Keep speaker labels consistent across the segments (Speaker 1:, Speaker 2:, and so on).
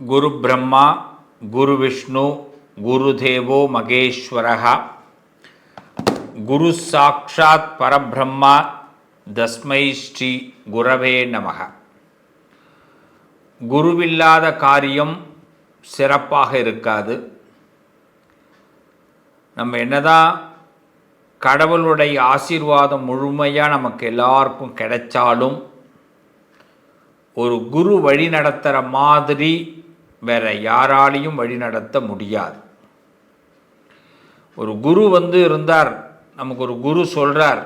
Speaker 1: குரு பிரம்மா குரு விஷ்ணு குரு தேவோ மகேஸ்வரः குரு சாட்சாத் பரபிரம்மா தஸ்மை ஸ்ரீ குரவே நமக குருவில்லாத காரியம் சிறப்பாக இருக்காது. நம்ம என்னதான் கடவுளுடைய ஆசீர்வாதம் முழுமையாக நமக்கு எல்லாருக்கும் கிடைச்சாலும் ஒரு குரு வழி நடத்துகிற மாதிரி வேற யாராலையும் வழிநடத்த முடியாது. ஒரு குரு வந்து இருந்தார் நமக்கு ஒரு குரு சொல்கிறார்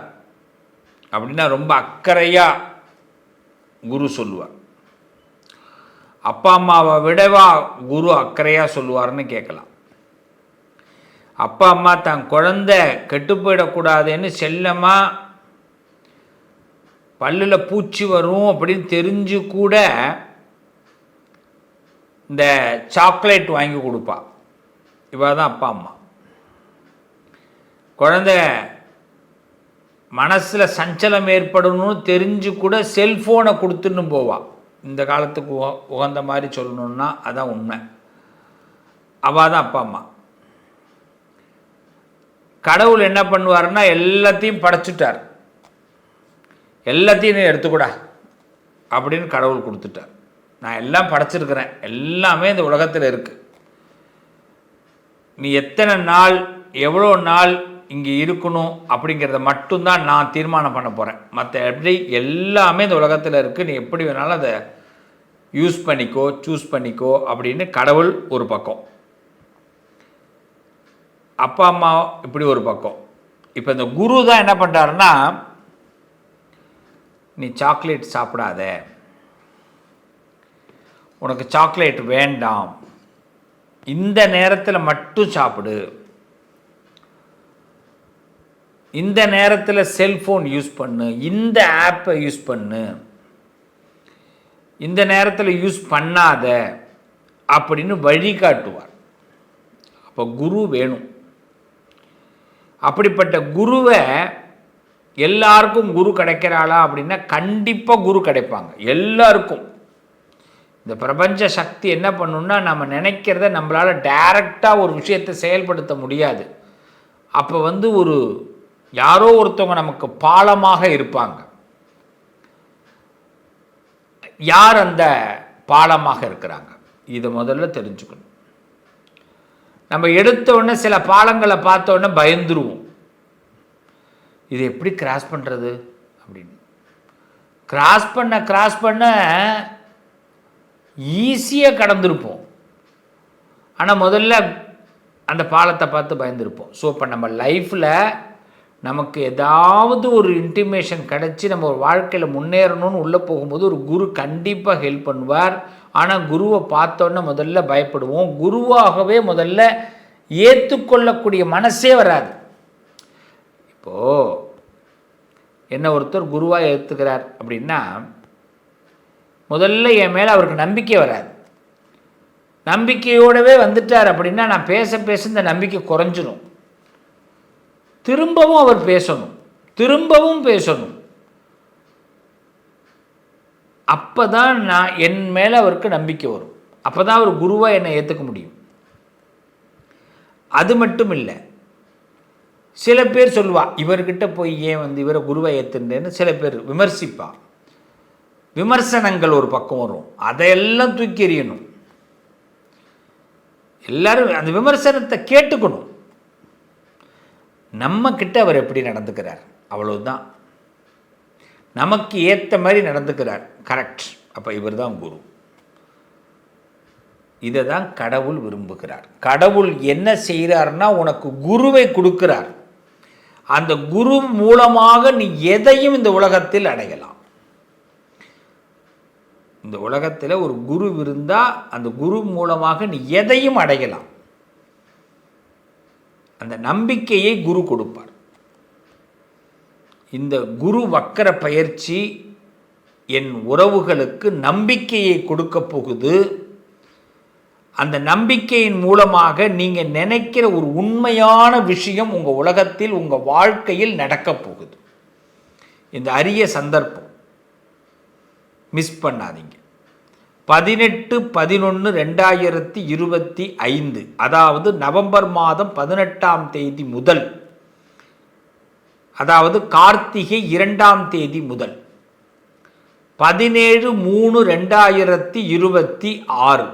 Speaker 1: அப்படின்னா ரொம்ப அக்கறையாக குரு சொல்லுவார். அப்பா அம்மாவை விடவா குரு அக்கறையாக சொல்லுவார்னு கேட்கலாம். அப்பா அம்மா தன் குழந்தை கெட்டு போயிடக்கூடாதுன்னு செல்லமாக பல்லில் பூச்சி வரும் அப்படின்னு தெரிஞ்சு கூட இந்த சாக்லேட் வாங்கி கொடுப்பா. இவ தான் அப்பா அம்மா. குழந்தை மனசில் சஞ்சலம் ஏற்படணும்னு தெரிஞ்சு கூட செல்ஃபோனை கொடுத்துன்னு போவா. இந்த காலத்துக்கு உக உகந்த மாதிரி சொல்லணுன்னா அதான் உண்மை. அவள் தான் அப்பா அம்மா. கடவுள் என்ன பண்ணுவார்னா எல்லாத்தையும் படைச்சிட்டார். எல்லாத்தையும் எடுத்துக்கூடா. அப்படின்னு கடவுள் கொடுத்துட்டார். நான் எல்லாம் படைச்சிருக்கிறேன். எல்லாமே இந்த உலகத்தில் இருக்குது நீ எத்தனை நாள் எவ்வளோ நாள் இங்கே இருக்கணும் அப்படிங்கிறத மட்டும்தான் நான் தீர்மானம் பண்ண போகிறேன் மற்ற எப்படி எல்லாமே இந்த உலகத்தில் இருக்குது நீ எப்படி வேணாலும் அதை யூஸ் பண்ணிக்கோ சூஸ் பண்ணிக்கோ அப்படின்னு கடவுள் ஒரு பக்கம். அப்பா அம்மா இப்படி ஒரு பக்கம். இப்போ இந்த குரு தான் என்ன பண்ணுறாருன்னா நீ சாக்லேட் சாப்பிடாத. உனக்கு சாக்லேட் வேண்டாம். இந்த நேரத்தில் மட்டும் சாப்பிடு. இந்த நேரத்தில் செல்ஃபோன் யூஸ் பண்ணு. இந்த ஆப்பை யூஸ் பண்ணு. இந்த நேரத்தில் யூஸ் பண்ணாத அப்படின்னு வழிகாட்டுவார். அப்போ குரு வேணும். அப்படிப்பட்ட குருவை எல்லாருக்கும் குரு கிடைக்கிறாளா அப்படின்னா கண்டிப்பாக குரு கிடைப்பாங்க. எல்லாருக்கும். இந்த பிரபஞ்ச சக்தி என்ன பண்ணுன்னா நம்ம நினைக்கிறத நம்மளால் டைரக்டாக ஒரு விஷயத்தை செயல்படுத்த முடியாது. அப்போ வந்து ஒரு யாரோ ஒருத்தவங்க நமக்கு பாலமாக இருப்பாங்க. யார் அந்த பாலமாக இருக்கிறாங்க? இதை முதல்ல தெரிஞ்சுக்கணும். நம்ம எடுத்தோடனே சில பாலங்களை பார்த்தோன்னே பயந்துருவோம். இது எப்படி கிராஸ் பண்ணுறது அப்படின்னு. கிராஸ் பண்ண கிராஸ் பண்ண ஈஸியாக கடந்திருப்போம். ஆனால் முதல்ல அந்த பாலத்தை பார்த்து பயந்துருப்போம். ஸோ இப்போ நம்ம லைஃப்பில் நமக்கு ஏதாவது ஒரு இன்டிமேஷன் கிடச்சி நம்ம ஒரு வாழ்க்கையில் முன்னேறணும்னு உள்ளே போகும்போது ஒரு குரு கண்டிப்பாக ஹெல்ப் பண்ணுவார். ஆனால் குருவை பார்த்தோன்னே முதல்ல பயப்படுவோம். குருவாகவே முதல்ல ஏற்றுக்கொள்ளக்கூடிய மனசே வராது. இப்போது என்ன ஒருத்தர் குருவாக ஏற்றுக்கிறார் அப்படின்னா முதல்ல என் மேலே அவருக்கு நம்பிக்கை வராது. நம்பிக்கையோடவே வந்துட்டார் அப்படின்னா நான் பேச பேச இந்த நம்பிக்கை குறைஞ்சிடும் திரும்பவும் அவர் பேசணும். திரும்பவும் பேசணும். அப்போ தான் நான் என் மேலே அவருக்கு நம்பிக்கை வரும். அப்போ தான் அவர் குருவாக என்னை ஏற்றுக்க முடியும். அது மட்டும் இல்லை சில பேர் சொல்லுவா இவர்கிட்ட போய் ஏன் வந்து இவரை குருவை ஏற்றுன்றேன்னு சில பேர் விமர்சிப்பாள் விமர்சனங்கள் ஒரு பக்கம் வரும். அதையெல்லாம் தூக்கி எறியணும். எல்லாரும் அந்த விமர்சனத்தை கேட்டுக்கணும். நம்ம கிட்ட அவர் எப்படி நடந்துக்கிறார்? அவ்வளவுதான். நமக்கு ஏற்ற மாதிரி நடந்துக்கிறார். கரெக்ட் அப்போ இவர் தான் குரு. இதை தான் கடவுள் விரும்புகிறார். கடவுள் என்ன செய்கிறார்னா உனக்கு குருவை கொடுக்கிறார். அந்த குரு மூலமாக நீ எதையும் இந்த உலகத்தில் அடையலாம். இந்த உலகத்தில் ஒரு குரு இருந்தால் அந்த குரு மூலமாக நீ எதையும் அடையலாம். அந்த நம்பிக்கையை குரு கொடுப்பார். இந்த குரு வக்கர பயிற்சி என் உறவுகளுக்கு நம்பிக்கையை கொடுக்க போகுது. அந்த நம்பிக்கையின் மூலமாக நீங்கள் நினைக்கிற ஒரு உண்மையான விஷயம் உங்கள் உலகத்தில் உங்கள் வாழ்க்கையில் நடக்கப் போகுது. இந்த அரிய சந்தர்ப்பம். மிஸ் பண்ணாதீங்க. பதினெட்டு பதினொன்று ரெண்டாயிரத்தி இருபத்தி ஐந்து அதாவது நவம்பர் மாதம் பதினெட்டாம் தேதி முதல் அதாவது கார்த்திகை இரண்டாம் தேதி முதல் பதினேழு மூணு ரெண்டாயிரத்தி இருபத்தி ஆறு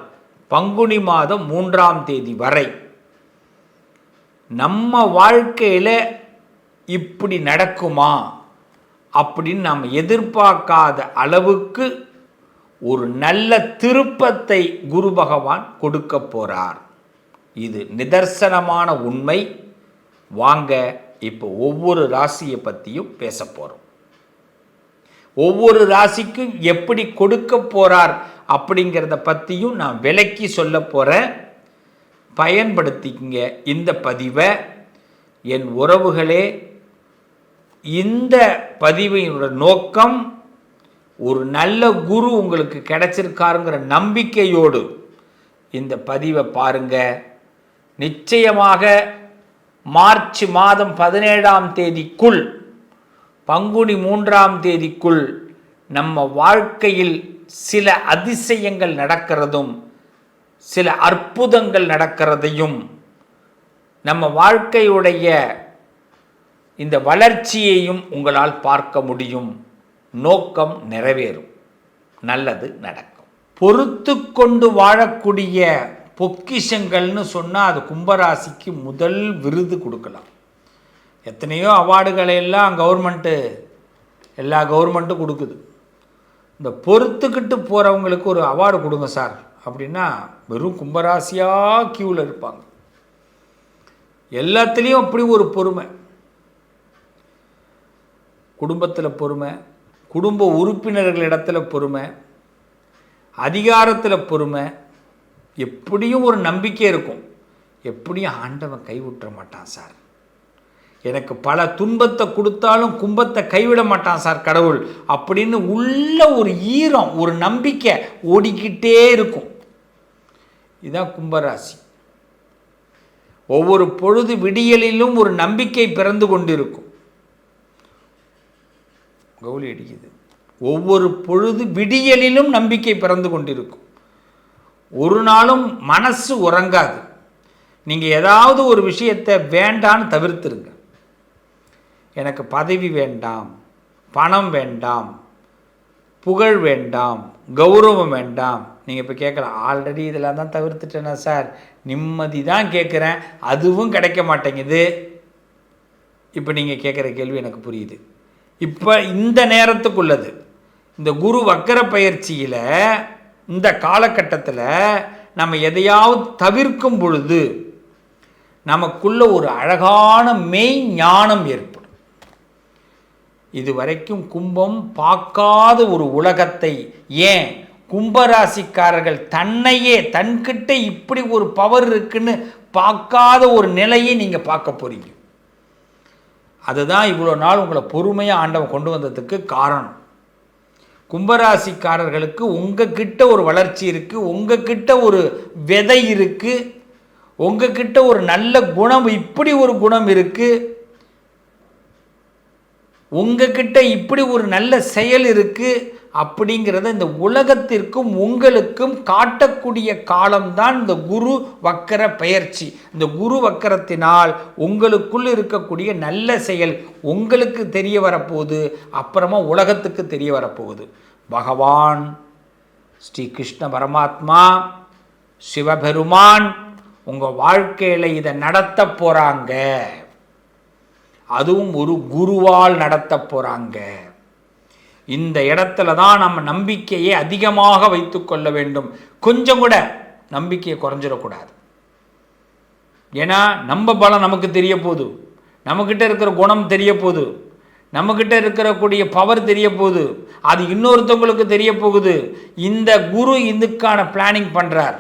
Speaker 1: பங்குனி மாதம் மூன்றாம் தேதி வரை நம்ம வாழ்க்கையில் இப்படி நடக்குமா? அப்படின்னு நாம் எதிர்பார்க்காத அளவுக்கு ஒரு நல்ல திருப்பத்தை குரு பகவான் கொடுக்க போகிறார் இது நிதர்சனமான உண்மை. வாங்க இப்போ ஒவ்வொரு ராசியை பற்றியும் பேச போகிறோம் ஒவ்வொரு ராசிக்கும் எப்படி கொடுக்க போகிறார் அப்படிங்கிறத பற்றியும் நான் விலக்கி சொல்ல போகிறேன் பயன்படுத்திக்கங்க இந்த பதிவை. என் உறவுகளே இந்த பதிவினோட நோக்கம் ஒரு நல்ல குரு உங்களுக்கு கிடைச்சிருக்காருங்கிற நம்பிக்கையோடு இந்த பதிவை பாருங்க. நிச்சயமாக மார்ச் மாதம் பதினேழாம் தேதிக்குள் பங்குனி மூன்றாம் தேதிக்குள் நம்ம வாழ்க்கையில் சில அதிசயங்கள் நடக்கிறதும் சில அற்புதங்கள் நடக்கிறதையும் நம்ம வாழ்க்கையுடைய இந்த வளர்ச்சியையும் உங்களால் பார்க்க முடியும். நோக்கம் நிறைவேறும். நல்லது நடக்கும். பொறுத்து கொண்டு வாழக்கூடிய பொக்கிஷங்கள்னு சொன்னால் அது கும்பராசிக்கு முதல் விருது கொடுக்கலாம். எத்தனையோ அவார்டுகளை எல்லாம் கவர்மெண்ட்டு எல்லா கவர்மெண்ட்டும் கொடுக்குது. இந்த பொறுத்துக்கிட்டு போகிறவங்களுக்கு ஒரு அவார்டு கொடுங்க சார். அப்படின்னா வெறும் கும்பராசியாக க்யூவில் இருப்பாங்க. எல்லாத்துலேயும் அப்படி ஒரு பொறுமை. குடும்பத்தில் பொறுமை குடும்ப உறுப்பினர்களிடத்தில் பொறுமை அதிகாரத்தில் பொறுமை எப்படியும் ஒரு நம்பிக்கை இருக்கும். எப்படியும் ஆண்டவன் கைவிட்டுற மாட்டான் சார். எனக்கு பல துன்பத்தை கொடுத்தாலும் கும்பத்தை கைவிட மாட்டான் சார் கடவுள். அப்படின்னு உள்ள ஒரு ஈரம் ஒரு நம்பிக்கை ஓடிக்கிட்டே இருக்கும். இதுதான் கும்பராசி. ஒவ்வொரு பொழுது விடியலிலும் ஒரு நம்பிக்கை பிறந்து கொண்டிருக்கும். கௌலி அடிக்குது. ஒவ்வொரு பொழுது விடியலிலும் நம்பிக்கை பிறந்து கொண்டிருக்கும். ஒரு நாளும் மனசு உறங்காது. நீங்கள் ஏதாவது ஒரு விஷயத்தை வேண்டான்னு தவிர்த்துருங்க. எனக்கு பதவி வேண்டாம் பணம் வேண்டாம் புகழ் வேண்டாம் கௌரவம் வேண்டாம். நீங்கள் இப்போ கேட்கலாம் ஆல்ரெடி இதெல்லாம் தான் தவிர்த்துட்டேனா சார்? நிம்மதி தான் கேட்குறேன் அதுவும் கிடைக்க மாட்டேங்குது. இப்போ நீங்கள் கேட்குற கேள்வி எனக்கு புரியுது. இப்போ இந்த நேரத்துக்குள்ளது. இந்த குரு வக்கர பயிற்சியில் இந்த காலகட்டத்தில் நம்ம எதையாவது தவிர்க்கும் பொழுது நமக்குள்ள ஒரு அழகான மெய் ஞானம் ஏற்படும். இதுவரைக்கும் கும்பம் பார்க்காத ஒரு உலகத்தை ஏன் கும்பராசிக்காரர்கள் தன்னையே தன்கிட்ட இப்படி ஒரு பவர் இருக்குன்னு பார்க்காத ஒரு நிலையை நீங்கள் பார்க்க போறீங்க. அதுதான் இவ்வளோ நாள் உங்களை பொறுமையாக ஆண்டவன் கொண்டு வந்ததுக்கு காரணம். கும்பராசிக்காரர்களுக்கு உங்ககிட்ட ஒரு வளர்ச்சி இருக்குது உங்ககிட்ட ஒரு விதை இருக்குது உங்ககிட்ட ஒரு நல்ல குணம் இப்படி ஒரு குணம் இருக்குது உங்ககிட்ட இப்படி ஒரு நல்ல செயல் இருக்குது அப்படிங்கிறத இந்த உலகத்திற்கும் உங்களுக்கும் காட்டக்கூடிய காலம்தான் இந்த குரு வக்கர பெயர்ச்சி இந்த குரு வக்கரத்தினால் உங்களுக்குள் இருக்கக்கூடிய நல்ல செயல் உங்களுக்கு தெரிய வரப்போகுது அப்புறமா உலகத்துக்கு தெரிய வரப்போகுது. பகவான் ஸ்ரீ கிருஷ்ண பரமாத்மா சிவபெருமான் உங்கள் வாழ்க்கையில் இதை நடத்த போகிறாங்க அதுவும் ஒரு குருவால் நடத்த போகிறாங்க இந்த இடத்துல தான் நம்ம நம்பிக்கையை அதிகமாக வைத்து கொள்ள வேண்டும். கொஞ்சம் கூட நம்பிக்கையை குறைஞ்சிடக்கூடாது. ஏன்னா நம்ம பலம் நமக்கு தெரிய போகுது நம்மக்கிட்ட இருக்கிற குணம் தெரிய போகுது நம்மக்கிட்ட இருக்கிறக்கூடிய பவர் தெரிய போகுது அது இன்னொருத்தவங்களுக்கு தெரிய போகுது இந்த குரு இதுக்கான பிளானிங் பண்ணுறார்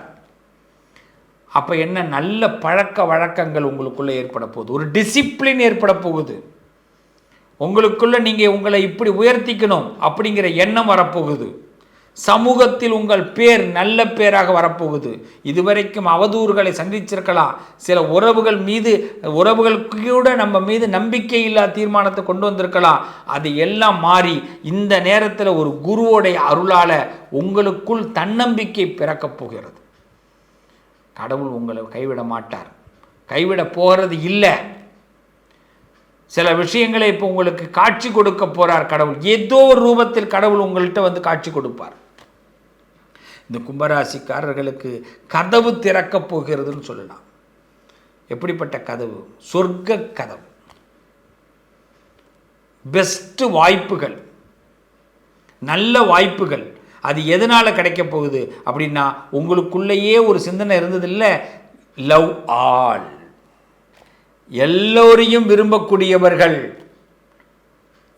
Speaker 1: அப்போ என்ன நல்ல பழக்க வழக்கங்கள் உங்களுக்குள்ளே ஏற்பட போகுது. ஒரு டிசிப்ளின் ஏற்பட போகுது. உங்களுக்குள்ளே நீங்கள் உங்களை இப்படி உயர்த்திக்கணும் அப்படிங்கிற எண்ணம் வரப்போகுது. சமூகத்தில் உங்கள் பேர் நல்ல பேராக வரப்போகுது. இதுவரைக்கும் அவதூறுகளை சந்திச்சிருக்கலாம். சில உறவுகள் மீது உறவுகளுக்கு கூட நம்ம மீது நம்பிக்கை இல்லா தீர்மானத்தை கொண்டு வந்திருக்கலாம். அது எல்லாம் மாறி இந்த நேரத்தில் ஒரு குருவோடைய அருளால் உங்களுக்குள் தன்னம்பிக்கை பிறக்கப் போகிறது. கடவுள் உங்களை கைவிட மாட்டார். கைவிட போகிறது இல்லை. சில விஷயங்களை இப்போ உங்களுக்கு காட்சி கொடுக்க போகிறார் கடவுள். ஏதோ ஒரு ரூபத்தில் கடவுள் உங்கள்கிட்ட வந்து காட்சி கொடுப்பார். இந்த கும்பராசிக்காரர்களுக்கு கதவு திறக்கப் போகிறதுன்னு சொல்லலாம். எப்படிப்பட்ட கதவு? சொர்க்க கதவு. பெஸ்ட்டு வாய்ப்புகள். நல்ல வாய்ப்புகள். அது எதனால் கிடைக்க போகுது அப்படின்னா உங்களுக்குள்ளேயே ஒரு சிந்தனை இருந்ததில்ல. Love all. எல்லோரையும் விரும்பக்கூடியவர்கள்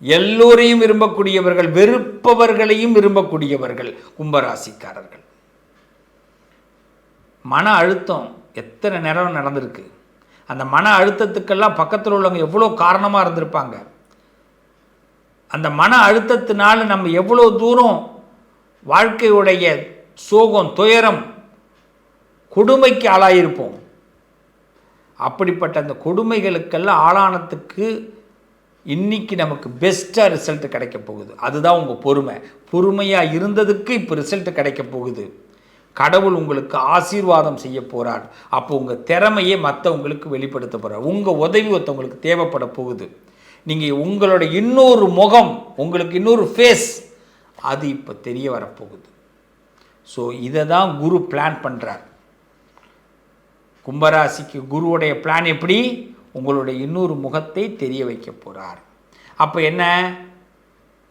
Speaker 1: எல்லோரையும் விரும்பக்கூடியவர்கள் வெறுப்பவர்களையும் விரும்பக்கூடியவர்கள் கும்பராசிக்காரர்கள். மன அழுத்தம் எத்தனை நேரம் நடந்திருக்கு? அந்த மன அழுத்தத்துக்கெல்லாம் பக்கத்தில் உள்ளவங்க எவ்வளோ காரணமாக இருந்திருப்பாங்க? அந்த மன அழுத்தத்தினால நம்ம எவ்வளோ தூரம் வாழ்க்கையுடைய சோகம் துயரம் கொடுமைக்கு ஆளாயிருப்போம். அப்படிப்பட்ட அந்த கொடுமைகளுக்கெல்லாம் ஆளானத்துக்கு இன்னைக்கு நமக்கு பெஸ்ட்டாக ரிசல்ட் கிடைக்க போகுது. அதுதான் உங்கள் பொறுமை. பொறுமையாக இருந்ததுக்கு இப்போ ரிசல்ட் கிடைக்க போகுது. கடவுள் உங்களுக்கு ஆசீர்வாதம் செய்ய போகிறார் அப்போ உங்கள் திறமையை மற்றவங்களுக்கு வெளிப்படுத்த போகிறார் உங்கள் உதவி ஒருத்தவங்களுக்கு தேவைப்பட போகுது. நீங்கள் உங்களோட இன்னொரு முகம் உங்களுக்கு இன்னொரு ஃபேஸ் அது இப்போ தெரிய வரப்போகுது. ஸோ இதை தான் குரு பிளான் பண்ணுறார் கும்பராசிக்கு குருவுடைய பிளான் எப்படி? உங்களுடைய இன்னொரு முகத்தை தெரிய வைக்க போகிறார் அப்போ என்ன?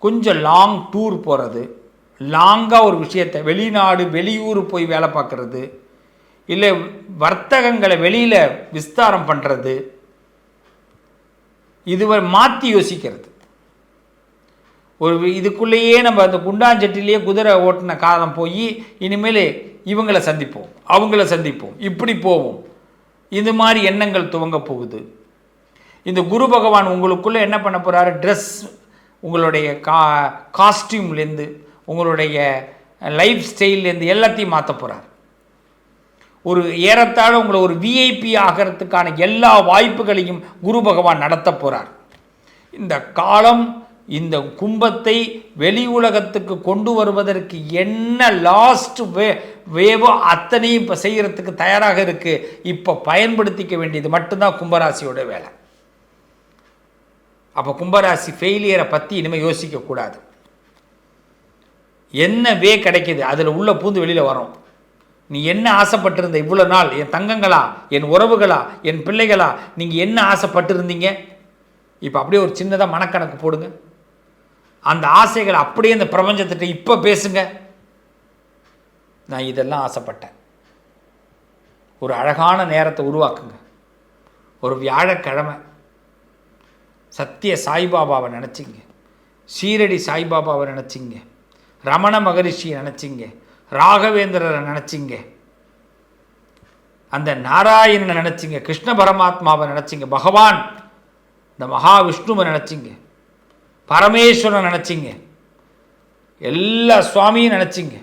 Speaker 1: கொஞ்சம் லாங் டூர் போகிறது லாங்காக ஒரு விஷயத்தை வெளிநாடு வெளியூர் போய் வேலை பார்க்குறது. இல்லை வர்த்தகங்களை வெளியில் விஸ்தாரம் பண்ணுறது இதுவரை மாற்றி யோசிக்கிறது. ஒரு இதுக்குள்ளேயே நம்ம அந்த குண்டாஞ்சட்டிலேயே குதிரை ஓட்டின காலம் போய் இனிமேல் இவங்களை சந்திப்போம் அவங்கள சந்திப்போம் இப்படி போவோம். இந்த மாதிரி எண்ணங்கள் துவங்க போகுது. இந்த குரு பகவான் உங்களுக்குள்ளே என்ன பண்ண போகிறாரு ட்ரெஸ் உங்களுடைய கா காஸ்டியூம்லேருந்து உங்களுடைய லைஃப் ஸ்டைல்லேருந்து எல்லாத்தையும் மாற்ற போகிறார் ஒரு ஏறத்தாழ உங்களை ஒரு விஐபி ஆகிறதுக்கான எல்லா வாய்ப்புகளையும் குரு பகவான் நடத்த போகிறார் இந்த காலம் இந்த கும்பத்தை வெளி உலகத்துக்கு கொண்டு வருவதற்கு என்ன லாஸ்ட் வே வேவோ அத்தனையும் இப்போ செய்கிறதுக்கு தயாராக இருக்குது இப்போ பயன்படுத்திக்க வேண்டியது மட்டும்தான் கும்பராசியோட வேலை. அப்போ கும்பராசி ஃபெயிலியரை பற்றி இனிமேல் யோசிக்கக்கூடாது என்ன வே கிடைக்கிது? அதில் உள்ள பூந்து வெளியில் வரும். நீ என்ன ஆசைப்பட்டிருந்த இவ்வளோ நாள்? என் தங்கங்களா? என் உறவுகளா? என் பிள்ளைகளா? நீங்கள் என்ன ஆசைப்பட்டிருந்தீங்க? இப்போ அப்படியே ஒரு சின்னதாக மனக்கணக்கு போடுங்க. அந்த ஆசைகளை அப்படியே இந்த பிரபஞ்சத்திட்ட இப்போ பேசுங்க. நான் இதெல்லாம் ஆசைப்பட்டேன். ஒரு அழகான நேரத்தை உருவாக்குங்க. ஒரு வியாழக்கிழமை சத்திய சாய்பாபாவை நினச்சிங்க. சீரடி சாய்பாபாவை நினச்சிங்க. ரமண மகரிஷியை நினச்சிங்க. ராகவேந்திரரை நினச்சிங்க. அந்த நாராயணனை நினச்சிங்க. கிருஷ்ண பரமாத்மாவை நினச்சிங்க. பகவான் இந்த மகாவிஷ்ணுவை நினச்சிங்க. பரமேஸ்வரன் நினச்சிங்க. எல்லா சுவாமியும் நினச்சிங்க.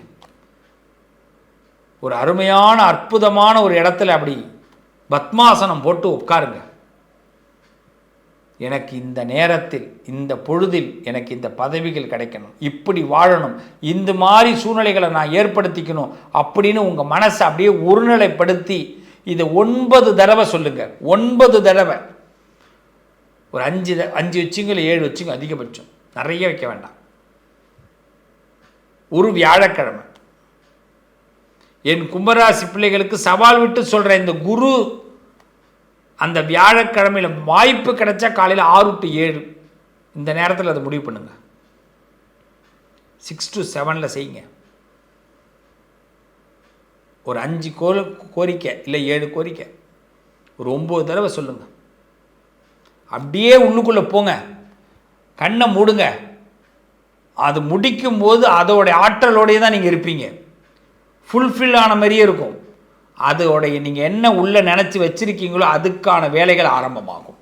Speaker 1: ஒரு அருமையான அற்புதமான ஒரு இடத்துல அப்படி பத்மாசனம் போட்டு உட்காருங்க. எனக்கு இந்த நேரத்தில் இந்த பொழுதில் எனக்கு இந்த பதவிகள் கிடைக்கணும். இப்படி வாழணும். இந்த மாதிரி சூழ்நிலைகளை நான் ஏற்படுத்திக்கணும் அப்படின்னு உங்கள் மனசை அப்படியே ஒருநிலைப்படுத்தி இதை ஒன்பது தடவை சொல்லுங்கள் ஒன்பது தடவை. ஒரு அஞ்சு த- அஞ்சு வச்சுங்க இல்லை ஏழு வச்சுங்க அதிகபட்சம். நிறைய வைக்க வேண்டாம். ஒரு வியாழக்கிழமை. என் கும்பராசி பிள்ளைகளுக்கு சவால் விட்டு சொல்கிறேன் இந்த குரு அந்த வியாழக்கிழமையில் வாய்ப்பு கிடைச்சா காலையில் ஆறு டு ஏழு. இந்த நேரத்தில் அதை முடிவு பண்ணுங்க. சிக்ஸ் டு செவனில் செய்யுங்க. ஒரு அஞ்சு கோ கோரிக்கை இல்லை ஏழு கோரிக்கை. ஒரு ஒம்பது தடவை சொல்லுங்கள் அப்படியே உள்ளுக்குள்ளே போங்க. கண்ணை மூடுங்க. அது முடிக்கும் போது அதோடைய ஆற்றலோடையே தான் நீங்கள் இருப்பீங்க. ஃபுல்ஃபில் ஆன மாதிரியே இருக்கும். அதோடைய நீங்கள் என்ன உள்ளே நினச்சி வச்சிருக்கீங்களோ அதுக்கான வேலைகள் ஆரம்பமாகும்.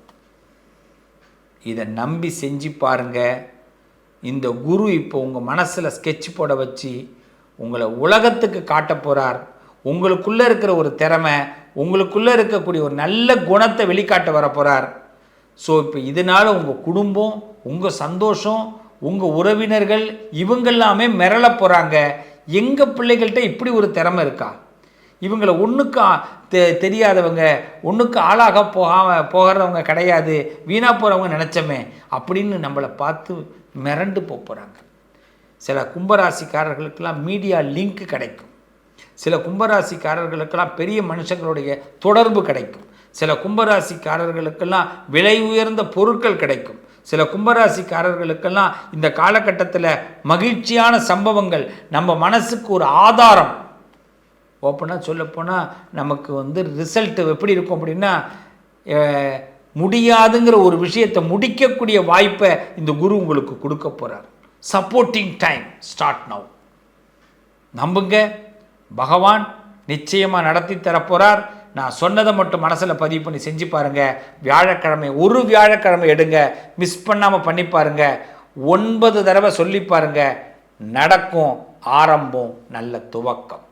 Speaker 1: இதை நம்பி செஞ்சு பாருங்க. இந்த குரு இப்போ உங்கள் மனசில் ஸ்கெட்ச் போட வச்சு உங்களை உலகத்துக்கு காட்ட போகிறார் உங்களுக்குள்ளே இருக்கிற ஒரு திறமை உங்களுக்குள்ளே இருக்கக்கூடிய ஒரு நல்ல குணத்தை வெளிக்காட்ட வர போகிறார் ஸோ இப்போ இதனால் உங்கள் குடும்பம் உங்கள் சந்தோஷம் உங்கள் உறவினர்கள் இவங்கெல்லாமே மிரள போகிறாங்க எங்கள் பிள்ளைகள்கிட்ட இப்படி ஒரு திறமை இருக்கா? இவங்களை ஒன்றுக்கு தெ தெரியாதவங்க ஒன்றுக்கு ஆளாக போகாம போகிறவங்க கிடையாது. வீணாக போகிறவங்க நினச்சோமே அப்படின்னு நம்மளை பார்த்து மிரண்டு போக போகிறாங்க சில கும்பராசிக்காரர்களுக்கெல்லாம் மீடியா லிங்க் கிடைக்கும். சில கும்பராசிக்காரர்களுக்கெல்லாம் பெரிய மனுஷங்களுடைய தொடர்பு கிடைக்கும். சில கும்பராசிக்காரர்களுக்கெல்லாம் விலை உயர்ந்த பொருட்கள் கிடைக்கும். சில கும்பராசிக்காரர்களுக்கெல்லாம் இந்த காலகட்டத்தில் மகிழ்ச்சியான சம்பவங்கள் நம்ம மனசுக்கு ஒரு ஆதாரம். ஓப்பனாக சொல்லப்போனால் நமக்கு வந்து ரிசல்ட்டு எப்படி இருக்கும் அப்படின்னா முடியாதுங்கிற ஒரு விஷயத்தை முடிக்கக்கூடிய வாய்ப்பை இந்த குரு உங்களுக்கு கொடுக்க போகிறார் சப்போர்ட்டிங் டைம் ஸ்டார்ட் நவ் நம்புங்க. பகவான் நிச்சயமாக நடத்தி தரப்போகிறார் நான் சொன்னதை மட்டும் மனசில் பதிவு பண்ணி செஞ்சு பாருங்கள் வியாழக்கிழமை ஒரு வியாழக்கிழமை எடுங்க. மிஸ் பண்ணாமல் பண்ணி பாருங்க. ஒன்பது தடவை சொல்லி பாருங்க. நடக்கும் ஆரம்பம் நல்ல துவக்கம்.